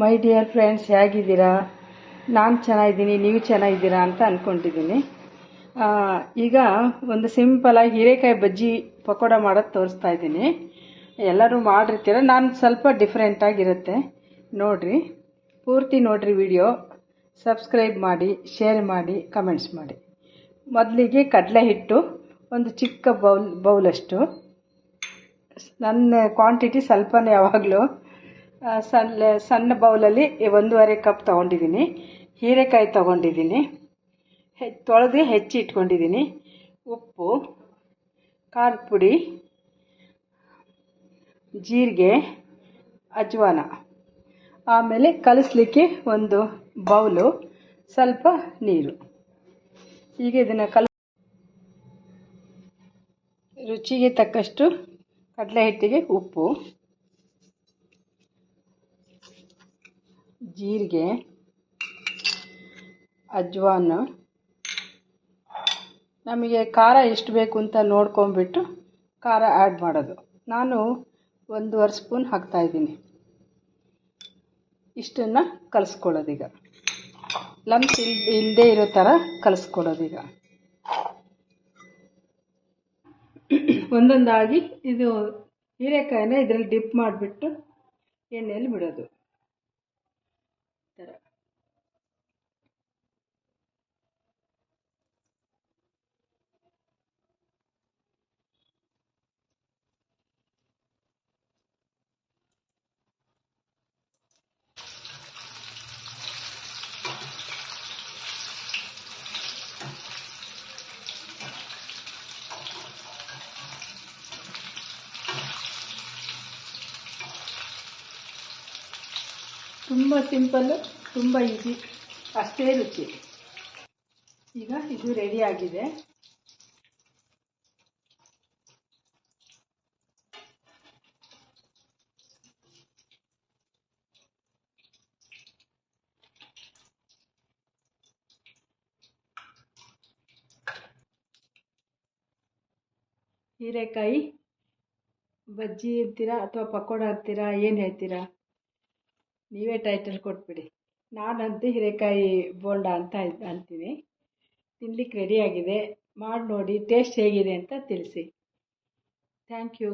My dear friends, ಹೇಗಿದ್ದೀರಾ? ನಾನು ಚೆನ್ನಾಗಿದ್ದೀನಿ, ನೀವು ಚೆನ್ನಾಗಿದ್ದೀರಾ ಅಂತ ಅಂದ್ಕೊಂಡಿದ್ದೀನಿ ಈಗ ಒಂದು ಸಿಂಪಲಾಗಿ ಹೀರೆಕಾಯಿ ಬಜ್ಜಿ ಪಕೋಡ ಮಾಡೋದು ತೋರಿಸ್ತಾ ಇದ್ದೀನಿ. ಎಲ್ಲರೂ ಮಾಡಿರ್ತೀರ ನಾನು ಸ್ವಲ್ಪ ಡಿಫ್ರೆಂಟಾಗಿರುತ್ತೆ ನೋಡಿರಿ, ಪೂರ್ತಿ ನೋಡಿರಿ ವಿಡಿಯೋ ಸಬ್ಸ್ಕ್ರೈಬ್ ಮಾಡಿ ಶೇರ್ ಮಾಡಿ ಕಮೆಂಟ್ಸ್ ಮಾಡಿ. ಮೊದಲಿಗೆ ಕಡಲೆ ಹಿಟ್ಟು, ಒಂದು ಚಿಕ್ಕ ಬೌಲ್, ಬೌಲಷ್ಟು. ನನ್ನ ಕ್ವಾಂಟಿಟಿ ಸ್ವಲ್ಪನೇ ಯಾವಾಗಲೂ. ಸಣ್ಣ ಸಣ್ಣ ಬೌಲಲ್ಲಿ ಒಂದೂವರೆ ಕಪ್ ತೊಗೊಂಡಿದ್ದೀನಿ. ಹೀರೆಕಾಯಿ ತೊಗೊಂಡಿದ್ದೀನಿ. ಹೆ, ತೊಳೆದು ಹೆಚ್ಚಿ ಇಟ್ಕೊಂಡಿದ್ದೀನಿ. ಉಪ್ಪು, ಖಾರದ ಪುಡಿ, ಜೀರಿಗೆ, ಅಜ್ವಾನ. ಆಮೇಲೆ ಕಲಿಸ್ಲಿಕ್ಕೆ ಒಂದು ಬೌಲು ಸ್ವಲ್ಪ ನೀರು. ಈಗ ಇದನ್ನು ಕಲ, ರುಚಿಗೆ ತಕ್ಕಷ್ಟು ಕಡಲೆ ಹಿಟ್ಟಿಗೆ ಉಪ್ಪು. ಜೀರಿಗೆ, ಅಜ್ವಾನ. ನಮಗೆ ಖಾರ ಎಷ್ಟು ಬೇಕು ಅಂತ ನೋಡ್ಕೊಂಬಿಟ್ಟು ಖಾರ ಆ್ಯಡ್ ಮಾಡೋದು. ನಾನು ಒಂದೂವರೆ ಸ್ಪೂನ್ ಹಾಕ್ತಾಯಿದ್ದೀನಿ ಇಷ್ಟನ್ನು ಕಲಿಸ್ಕೊಳ್ಳೋದೀಗ. ಲಮ್ಸ್ ಇಲ್ ಇಲ್ಲದೆ ಇರೋ ಥರ ಕಲಿಸ್ಕೊಡೋದೀಗ ಒಂದೊಂದಾಗಿ ಇದು ಹೀರೆಕಾಯಿನ ಇದರಲ್ಲಿ ಡಿಪ್ ಮಾಡಿಬಿಟ್ಟು ಎಣ್ಣೆಯಲ್ಲಿ ಬಿಡೋದು ಥರ ತುಂಬ ಸಿಂಪಲ್ಲು ತುಂಬ ಈಸಿ ಅಷ್ಟೇ ರುಚಿ. ಈಗ ಇದು ರೆಡಿ ಆಗಿದೆ. ಹೀರೆಕಾಯಿ, ಬಜ್ಜಿ ಅಂತೀರಾ ಅಥವಾ ಪಕೋಡ ಅಂತೀರಾ, ಏನು ಹೇಳ್ತೀರಾ? ನೀವೇ ಟೈಟಲ್ ಕೊಟ್ಬಿಡಿ. ನಾನಂತೂ ಹೀರೆಕಾಯಿ ಬೋಂಡ ಅಂತ ಅಂತೀನಿ. ತಿನ್ಲಿಕ್ಕೆ ರೆಡಿಯಾಗಿದೆ ಮಾಡಿ ನೋಡಿ ಟೇಸ್ಟ್ ಹೇಗಿದೆ ಅಂತ ತಿಳಿಸಿ. Thank you